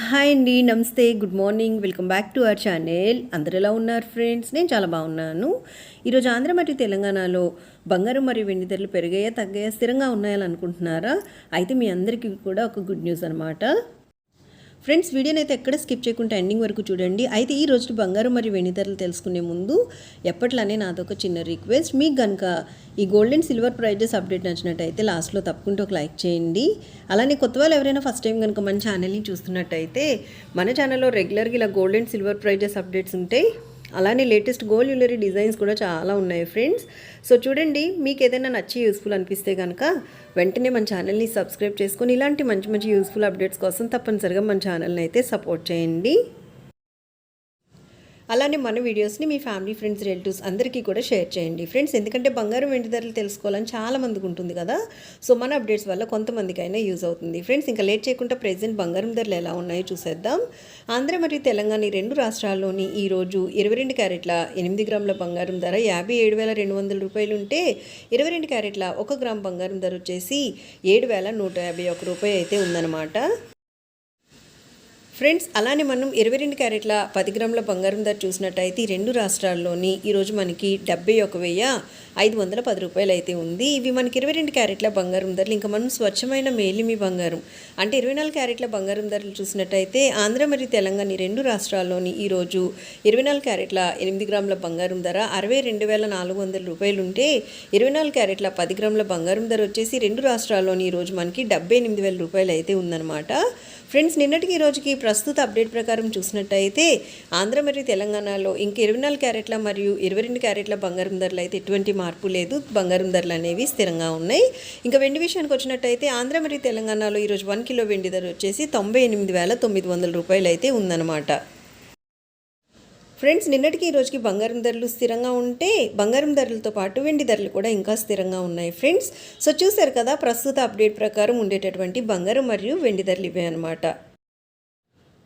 Hi అండి నమస్తే good morning welcome back to our channel. అందరు ఎలా ఉన్నారు ఫ్రెండ్స్? నేను చాలా బాగున్నాను. ఈరోజు ఆంధ్ర మరియు తెలంగాణలో బంగారం మరియు వెండి ధరలు పెరిగాయా తగ్గాయా స్థిరంగా ఉన్నాయని అనుకుంటున్నారా? అయితే మీ అందరికీ కూడా ఒక గుడ్ న్యూస్ అనమాట ఫ్రెండ్స్ వీడియోని అయితే ఎక్కడ స్కిప్ చేయకుండా ఎండింగ్ వరకు చూడండి. అయితే ఈ రోజు బంగారం మరియు వెండి ధరలు తెలుసుకునే ముందు ఎప్పట్లానే నాదొక చిన్న రిక్వెస్ట్ మీకు కనుక ఈ gold and silver prizes update నచ్చినట్టయితే లాస్ట్లో తప్పకుండా ఒక లైక్ చేయండి. అలానే కొత్త వాళ్ళు ఎవరైనా ఫస్ట్ టైం కనుక మన ఛానల్ని చూస్తున్నట్టయితే మన ఛానల్లో రెగ్యులర్గా ఇలా gold and silver prizes updates ఉంటాయి. అలానే లేటెస్ట్ గోల్డ్ జ్యువెలరీ డిజైన్స్ కూడా చాలా ఉన్నాయి ఫ్రెండ్స్. సో చూడండి మీకు ఏదైనా నచ్చి యూస్ఫుల్ అనిపిస్తే కనుక వెంటనే మన ఛానల్ని సబ్స్క్రైబ్ చేసుకొని ఇలాంటి మంచి మంచి యూస్ఫుల్ అప్డేట్స్ కోసం తప్పనిసరిగా మన ఛానల్ని అయితే సపోర్ట్ చేయండి. అలానే మన వీడియోస్ని మీ ఫ్యామిలీ ఫ్రెండ్స్ రిలేటివ్స్ అందరికీ కూడా షేర్ చేయండి. ఫ్రెండ్స్ ఎందుకంటే బంగారం వెండి ధరలు తెలుసుకోవాలని చాలామందికి ఉంటుంది కదా. సో మన అప్డేట్స్ వల్ల కొంతమందికైనా యూజ్ అవుతుంది. ఫ్రెండ్స్ ఇంకా లేట్ చేయకుండా ప్రెజెంట్ బంగారం ధరలు ఎలా ఉన్నాయో చూసేద్దాం. ఆంధ్ర మరియు తెలంగాణ రెండు రాష్ట్రాల్లోని ఈరోజు ఇరవై రెండు క్యారెట్ల ఎనిమిది గ్రాముల బంగారం ధర యాభై ఏడు వేల రెండు వందల రూపాయలు ఉంటే ఇరవై రెండు క్యారెట్ల ఒక గ్రామ్ బంగారం ధర వచ్చేసి ఏడు వేల నూట యాభై ఒక రూపాయి అయితే ఉందన్నమాట. ఫ్రెండ్స్ అలానే మనం ఇరవై రెండు క్యారెట్ల పది గ్రాముల బంగారం ధర చూసినట్టయితే ఈ రెండు రాష్ట్రాల్లోని ఈరోజు మనకి డెబ్బై ఒక వెయ్యి ఐదు వందల పది రూపాయలు అయితే ఉంది. ఇవి మనకి ఇరవై రెండు క్యారెట్ల బంగారం ధరలు. ఇంకా మనం స్వచ్ఛమైన మేలిమి బంగారం. అంటే ఇరవై నాలుగు క్యారెట్ల బంగారం ధరలు చూసినట్టయితే ఆంధ్ర మరియు తెలంగాణ ఈ రెండు రాష్ట్రాల్లోని ఈరోజు ఇరవై నాలుగు క్యారెట్ల ఎనిమిది గ్రాముల బంగారం ధర అరవై రెండు వేల నాలుగు వందల రూపాయలు ఉంటే ఇరవై నాలుగు క్యారెట్ల పది గ్రాముల బంగారం ధర వచ్చేసి రెండు రాష్ట్రాల్లోని ఈరోజు మనకి డెబ్బై ఎనిమిది వేల రూపాయలు అయితే ఉందన్నమాట. ఫ్రెండ్స్ నిన్నటికి ఈ రోజుకి ప్రస్తుత అప్డేట్ ప్రకారం చూసినట్టయితే ఆంధ్ర మరియు తెలంగాణలో ఇంక ఇరవై నాలుగు క్యారెట్ల మరియు ఇరవై రెండు క్యారెట్ల బంగారం ధరలు అయితే ఎటువంటి మార్పు లేదు. బంగారం ధరలు అనేవి స్థిరంగా ఉన్నాయి. ఇంకా వెండి విషయానికి వచ్చినట్టయితే ఆంధ్ర మరియు తెలంగాణలో ఈరోజు వన్ కిలో వెండి ధర వచ్చేసి తొంభై ఎనిమిది వేల తొమ్మిది వందల రూపాయలు అయితే ఉందన్నమాట. ఫ్రెండ్స్ నిన్నటికి ఈ రోజుకి బంగారం ధరలు స్థిరంగా ఉంటే బంగారం ధరలతో పాటు వెండి ధరలు కూడా ఇంకా స్థిరంగా ఉన్నాయి ఫ్రెండ్స్. సో చూశారు కదా ప్రస్తుత అప్డేట్ ప్రకారం ఉండేటటువంటి బంగారం మరియు వెండి ధరలు ఇవే అనమాట